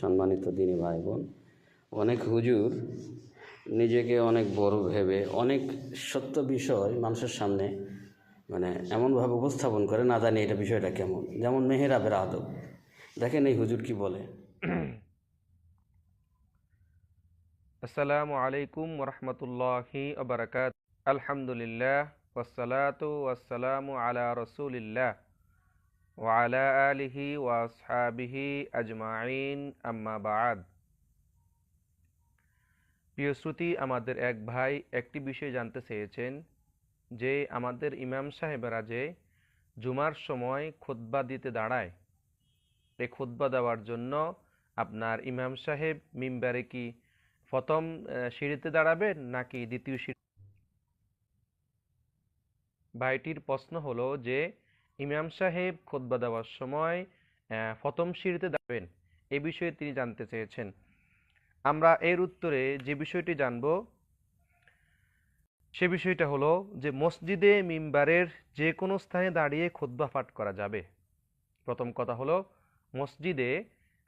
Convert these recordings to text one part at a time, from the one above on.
সম্মানিত দিনী ভাই বোন অনেক হুজুর নিজেকে অনেক বড় ভেবে, অনেক সত্য বিষয় মানুষের সামনে মানে এমনভাবে উপস্থাপন করে, না জানি এটা বিষয়টা কেমন। যেমন মেহেরাবের আদব। দেখেন এই হুজুর কি বলে? আসসালামু আলাইকুম ওরহমতুল্লাহি আবরকাত আলহামদুলিল্লাহ ওয়াসসালাতু ওয়াসসালামু আলা রসুলিল্লাহ। ওয়ালা আলিহি আজমাইন আম্মা বাদ আমাদের এক ভাই একটি বিষয় জানতে চেয়েছেন যে, আমাদের ইমাম সাহেবেরা যে জুমার সময় খুতবা দিতে দাঁড়ায় এই খুতবা দেওয়ার জন্য আপনার ইমাম সাহেব মিম্বারে কি প্রথম সিঁড়িতে দাঁড়াবেন নাকি দ্বিতীয় সিঁড়ি? ভাইটির প্রশ্ন হলো যে ইমাম সাহেব খোদবা দেওয়ার সময় প্রথম সিঁড়িতে দাঁড়াবেন। এ বিষয়ে তিনি জানতে চেয়েছেন। আমরা এর উত্তরে যে বিষয়টি জানব, সে বিষয়টা হলো যে মসজিদে মিম্বারের যে কোনো স্থানে দাঁড়িয়ে খোদবা পাঠ করা যাবে। প্রথম কথা হলো, মসজিদে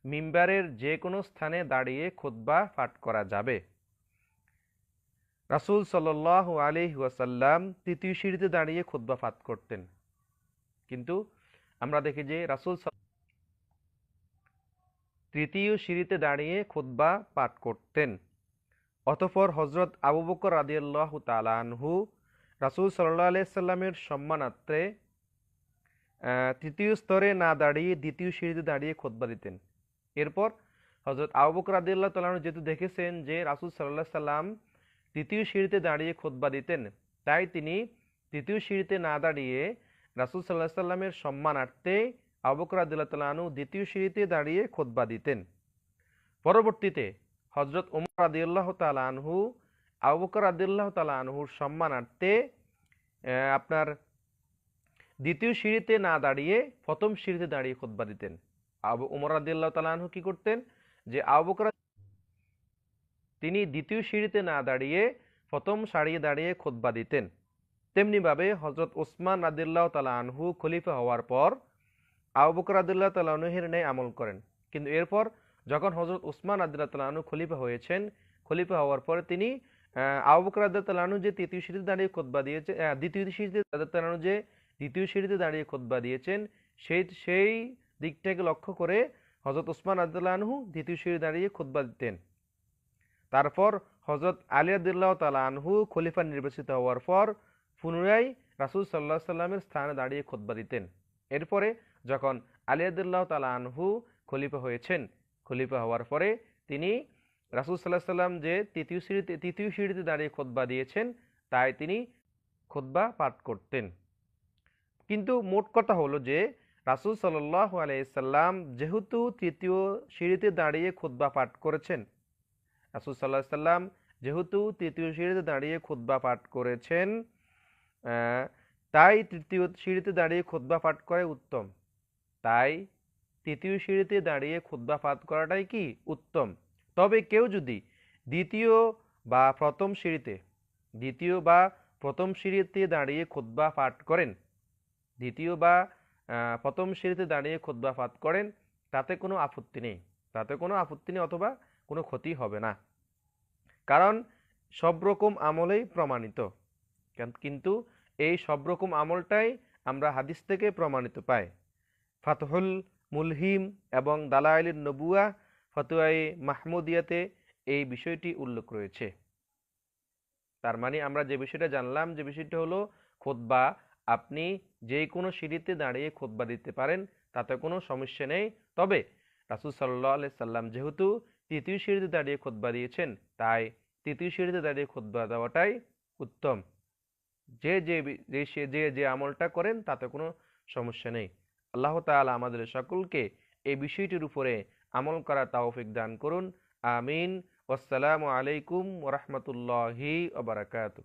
মিম্বারের যে কোনো স্থানে দাঁড়িয়ে খোদবা পাঠ করা যাবে। রাসূল সাল্লাহ আলি ওয়াসাল্লাম তৃতীয় সিঁড়িতে দাঁড়িয়ে খোদবা পাঠ করতেন। কিন্তু আমরা দেখি যে রাসূল সাল- তৃতীয় সিঁড়িতে দাঁড়িয়ে খুতবা পাঠ করতেন। অতঃপর হজরত আবু বকর রাদিয়াল্লাহু তাআলা আনহু রাসূল সাল্লাহ আলাইহি সম্মানার্থে তৃতীয় স্তরে না দাঁড়িয়ে দ্বিতীয় সিঁড়িতে দাঁড়িয়ে খুতবা দিতেন। এরপর হজরত আবু বকর রাদিয়াল্লাহু তাআলা যেহেতু দেখেছেন যে রাসুল আলাইহি সাল্লাম তৃতীয় সিঁড়িতে দাঁড়িয়ে খুতবা দিতেন, তাই তিনি তৃতীয় সিঁড়িতে না দাঁড়িয়ে রাসূল আলাইহি সাল্লামের সম্মানার্থে আবু বকর রাদিয়াল্লাহু দ্বিতীয় সিঁড়িতে দাঁড়িয়ে খুতবা দিতেন। পরবর্তীতে হজরত উমর রাদিয়াল্লাহু তাআলা আনহু, আবু বকর রাদিয়াল্লাহু তাআলা আনহুর সম্মানার্থে আপনার দ্বিতীয় সিঁড়িতে না দাঁড়িয়ে প্রথম সিঁড়িতে দাঁড়িয়ে খুতবা দিতেন। আবু, উমর রাদিয়াল্লাহু তাআলা কী করতেন? যে আবু বকর তিনি দ্বিতীয় সিঁড়িতে না দাঁড়িয়ে প্রথম সারিয়ে দাঁড়িয়ে খুতবা দিতেন। তেমনিভাবে হজরত ওসমান রাদিল্লাহ তালা আনহু খলিফা হওয়ার পর আবু বকর রাদিল্লাহ তালা আনহের ন্যায় আমল করেন। কিন্তু এরপর যখন হজরত ওসমান রাদিল্লাহ তালা আনহু খলিফা হয়েছেন খলিফা হওয়ার পরে তিনি আহ, আবু বকর রাদিল্লাহ তালা আনহু যে তৃতীয় সিঁড়িতে দাঁড়িয়ে খুতবা দিয়েছে দ্বিতীয় সিঁড়িতে রাদিল্লাহু তাআলা আনহু যে দ্বিতীয় সিঁড়িতে দাঁড়িয়ে খুতবা দিয়েছেন সেই সেই দিকটাকে লক্ষ্য করে হজরত ওসমান রাদিল্লাহ আনহু দ্বিতীয় সিঁড়ি দাঁড়িয়ে খুতবা দিতেন। তারপর হজরত আলী আদুল্লাহ তালা আনহু খলিফা নির্বাচিত হওয়ার পর পুনরায় রাসূল সাল্লাহ সাল্লামের স্থানে দাঁড়িয়ে খুতবা দিতেন। এরপরে যখন আলী আদুল্লাহ তালা আনহু খলিফা হয়েছেন, খলিফা হওয়ার পরে তিনি রাসূল সাল্লাহ সাল্লাম যে তৃতীয় সিঁড়িতে তৃতীয় সিঁড়িতে দাঁড়িয়ে খুতবা দিয়েছেন, তাই তিনি খুতবা পাঠ করতেন। কিন্তু মোট কথা হলো যে রাসূল সাল্লাহ আলাইসাল্লাম যেহেতু তৃতীয় সিঁড়িতে দাঁড়িয়ে খুতবা পাঠ করেছেন, রাসূল সাল্লাহ সাল্লাম যেহেতু তৃতীয় সিঁড়িতে দাঁড়িয়ে খুতবা পাঠ করেছেন তাই তৃতীয় সিঁড়িতে দাঁড়িয়ে খুতবা পাঠ করে উত্তম। তাই তৃতীয় সিঁড়িতে দাঁড়িয়ে খুতবা পাঠ করাটাই কি উত্তম? তবে কেউ যদি দ্বিতীয় বা প্রথম সিঁড়িতে, দ্বিতীয় বা প্রথম সিঁড়িতে দাঁড়িয়ে খুতবা পাঠ করেন, দ্বিতীয় বা প্রথম সিঁড়িতে দাঁড়িয়ে খুতবা পাঠ করেন, তাতে কোনো আপত্তি নেই। তাতে কোনো আপত্তি নেই অথবা কোনো ক্ষতি হবে না। কারণ সব রকম আমলেই প্রমাণিত। কিন্তু এই সব রকম আমলটাই আমরা হাদিস থেকে প্রমাণিত পাই। ফাতহুল মুলহিম এবং দালাইলিন নবুয়া ফতুয়াই মাহমুদিয়াতে এই বিষয়টি উল্লেখ রয়েছে। তার মানে আমরা যে বিষয়টা জানলাম, যে বিষয়টা হলো খোদবা আপনি যে কোনো সিঁড়িতে দাঁড়িয়ে খোদবা দিতে পারেন, তাতে কোনো সমস্যা নেই। তবে রাসূল সাল্লাহ আলাই সাল্লাম যেহেতু তৃতীয় সিঁড়িতে দাঁড়িয়ে খুতবা দিয়েছেন, তাই তৃতীয় সিঁড়িতে দাঁড়িয়ে খুতবা দেওয়াটাই উত্তম। যে যে সে- যে যে আমলটা করেন তাতে কোনো সমস্যা নেই। আল্লাহ তালা আমাদের সকলকে এই বিষয়টির উপরে আমল করা তাওফিক দান করুন। আমিন। আসসালামু আলাইকুম ওরহমতুল্লাহি ওবরাকাতুহ